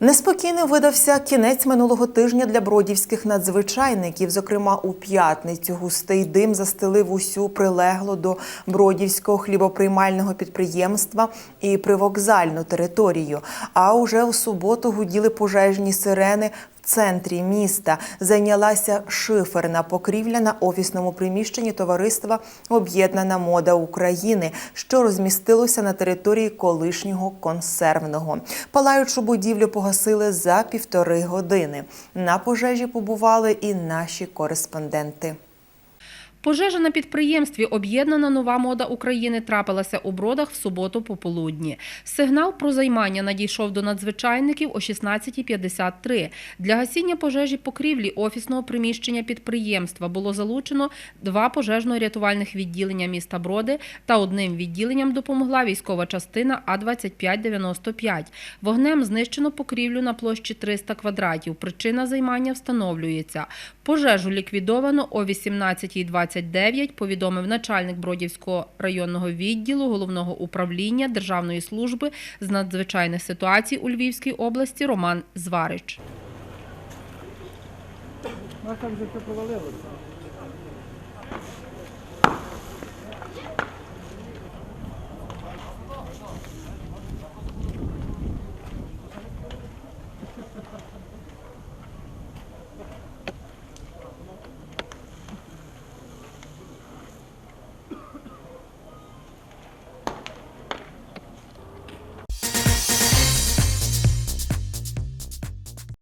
Неспокійним видався кінець минулого тижня для бродівських надзвичайників. Зокрема, у п'ятницю густий дим застелив усю прилеглу до бродівського хлібоприймального підприємства і привокзальну територію. А уже у суботу гуділи пожежні сирени. Центрі міста зайнялася шиферна покрівля на офісному приміщенні товариства Об'єднана мода України, що розмістилося на території колишнього консервного. Палаючу будівлю погасили за півтори години. На пожежі побували і наші кореспонденти. Пожежа на підприємстві Об'єднана нова мода України трапилася у бродах в суботу пополудні. Сигнал про займання надійшов до надзвичайників о 16.53. Для гасіння пожежі покрівлі офісного приміщення підприємства було залучено два пожежно-рятувальних відділення міста Броди та одним відділенням допомогла військова частина А-2595. Вогнем знищено покрівлю на площі 300 квадратів. Причина займання встановлюється. Пожежу ліквідовано о 29, повідомив начальник Бродівського районного відділу головного управління Державної служби з надзвичайних ситуацій у Львівській області Роман Зварич. Ну, Нас там вже це провалилося.